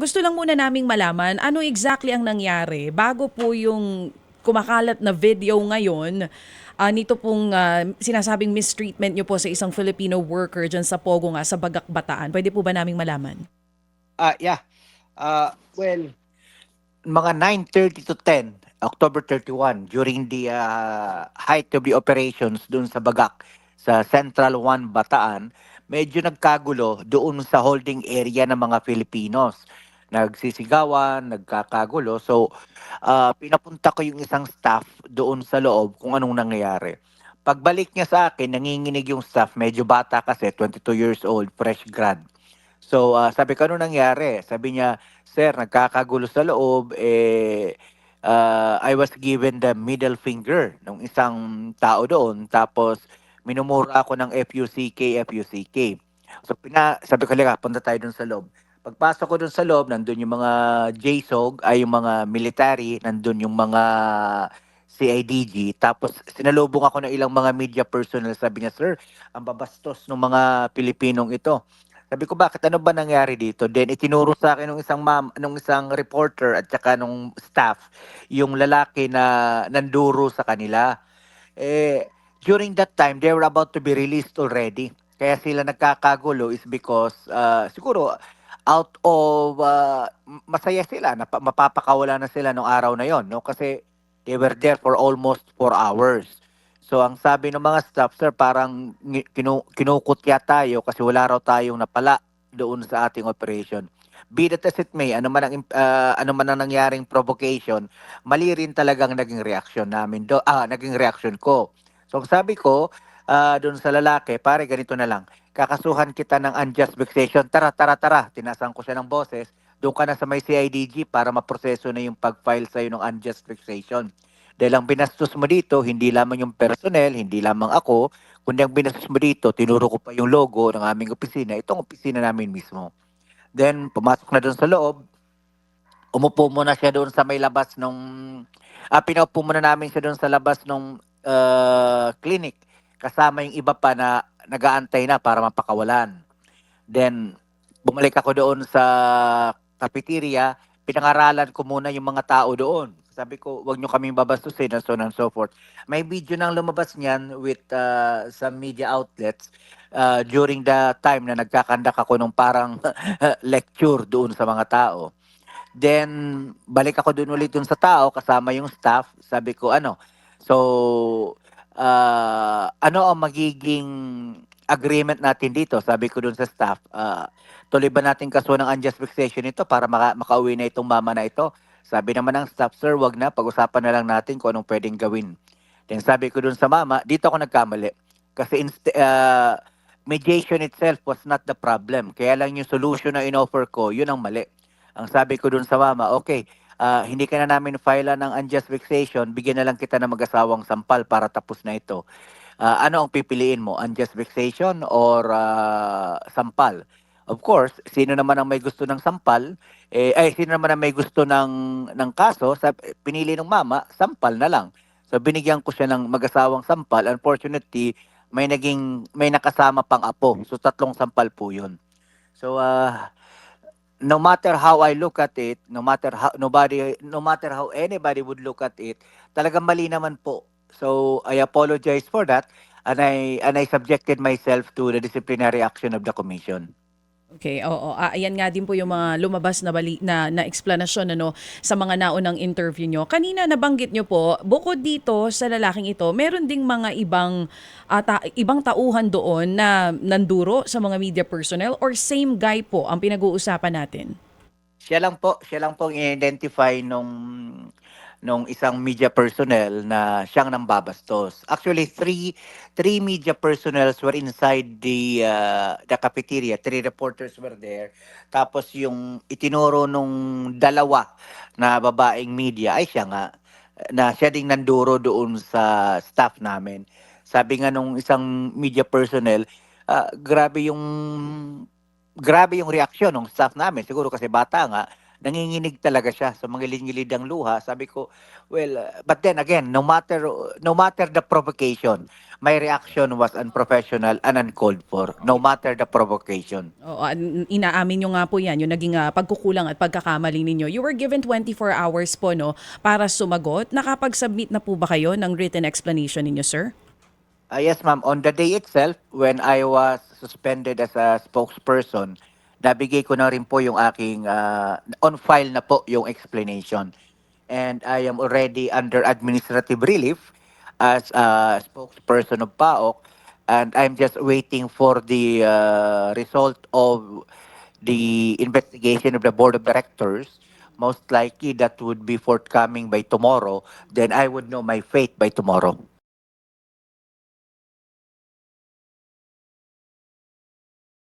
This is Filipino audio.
gusto lang muna naming malaman ano exactly ang nangyari bago po yung kumakalat na video ngayon ah, nito pong ah, sinasabing mistreatment nyo po sa isang Filipino worker dyan sa Pogo nga, sa Bagak Bataan. Pwede po ba naming malaman? Ah, yeah. Uh, well, mga 9.30 to 10, October 31, during the uh, height of the operations doon sa Bagak, sa Central 1 Bataan, medyo nagkagulo doon sa holding area ng mga Filipinos. Nagsisigawan, nagkakagulo. So, uh, pinapunta ko yung isang staff doon sa loob kung anong nangyayari. Pagbalik niya sa akin, nanginginig yung staff, medyo bata kasi, 22 years old, fresh grad. So, ah, sabi ko, ano nangyari? Sabi niya, sir, nagkakagulo sa loob, eh, ah, I was given the middle finger ng isang tao doon. Tapos, minumura ako ng FUCK, FUCK. So, pina, sabi ko, liga, punta tayo doon sa loob. Pagpasok ko doon sa loob, nandun yung mga JSOG, ay yung mga military, nandun yung mga CIDG. Tapos, sinalubong ako ng ilang mga media personnel. Sabi niya, sir, ang babastos ng mga Pilipinong ito. Sabi ko, bakit? Ano ba nangyari dito? Then, itinuro sa akin ng isang ma'am, nung isang reporter at saka nung staff, yung lalaki na nanduro sa kanila. Eh, during that time, they were about to be released already. Kaya sila nagkakagulo is because, uh, siguro, out of, uh, masaya sila, na mapapakawala na sila nung araw na yon no? Kasi they were there for almost four hours. So ang sabi ng mga staff, sir, parang kinu kinukutya tayo kasi wala raw tayong napala doon sa ating operation. Be that as it may, ano man ang ah, ano man ang nangyaring provocation, mali rin talagang naging reaction namin do ah naging reaction ko. So ang sabi ko ah, doon sa lalaki, pare ganito na lang. Kakasuhan kita ng unjust vexation. Tara, tara, tara. Tinasan ko siya ng boses. Doon ka na sa may CIDG para maproseso na yung pag-file sa'yo ng unjust vexation. Dahil ang binastos mo dito, hindi lamang yung personnel, hindi lamang ako, kundi ang binastos mo dito, tinuro ko pa yung logo ng aming opisina, itong opisina namin mismo. Then, pumasok na doon sa loob, umupo muna siya doon sa may labas nung, ah, pinaupo muna namin siya doon sa labas nung uh, clinic, kasama yung iba pa na nagaantay na para mapakawalan. Then, bumalik ako doon sa cafeteria, pinangaralan ko muna yung mga tao doon. Sabi ko, wag nyo kaming babastusin and so on and so forth. May video nang lumabas niyan with uh, some media outlets uh, during the time na nagkakandak ako nung parang lecture doon sa mga tao. Then, balik ako doon ulit doon sa tao, kasama yung staff. Sabi ko, ano, so, uh, ano ang magiging agreement natin dito? Sabi ko doon sa staff, uh, tuloy ba natin kaso ng unjust vexation ito para maka, makauwi na itong mama na ito? Sabi naman ng staff, sir, wag na, pag-usapan na lang natin kung anong pwedeng gawin. Then sabi ko doon sa mama, dito ako nagkamali. Kasi uh, mediation itself was not the problem. Kaya lang yung solution na in-offer ko, yun ang mali. Ang sabi ko doon sa mama, okay, ah, hindi ka na namin file ng unjust vexation, bigyan na lang kita ng mag-asawang sampal para tapos na ito. Ah, ano ang pipiliin mo? Unjust vexation or ah, sampal? Of course, sino naman ang may gusto ng sampal? Eh, ay, sino naman ang may gusto ng, ng kaso? Sa, pinili ng mama, sampal na lang. So, binigyan ko siya ng mag-asawang sampal. Unfortunately, may naging, may nakasama pang apo. So, tatlong sampal po yun. So, uh, no matter how I look at it, no matter how nobody no matter how anybody would look at it, talagang mali naman po. So I apologize for that and I and I subjected myself to the disciplinary action of the commission. Okay, oo. Ah, ayan nga din po yung mga lumabas na bali na, na explanation ano sa mga naunang interview nyo. Kanina nabanggit nyo po, bukod dito sa lalaking ito, meron ding mga ibang ah, ta- ibang tauhan doon na nanduro sa mga media personnel or same guy po ang pinag-uusapan natin. Siya lang po, siya lang po i-identify nung nung isang media personnel na siyang nambabastos. Actually, three three media personnels were inside the uh, the cafeteria. Three reporters were there. Tapos yung itinuro nung dalawa na babaeng media ay siya nga na siya ding nanduro doon sa staff namin. Sabi nga nung isang media personnel, ah, grabe yung grabe yung reaksyon ng staff namin. Siguro kasi bata nga, nanginginig talaga siya sa mga ngilid ang luha. Sabi ko, well, uh, but then again, no matter no matter the provocation, my reaction was unprofessional and uncalled for. No matter the provocation. Oo, inaamin nyo nga po yan, yung naging ah, pagkukulang at pagkakamali ninyo. You were given 24 hours po no, para sumagot. Nakapag-submit na po ba kayo ng written explanation ninyo, sir? Ah, yes, ma'am. On the day itself, when I was suspended as a spokesperson, nabigay ko na rin po yung aking, ah, on file na po yung explanation. And I am already under administrative relief as a spokesperson of PAOK. And I'm just waiting for the ah, result of the investigation of the board of directors. Most likely that would be forthcoming by tomorrow. Then I would know my fate by tomorrow.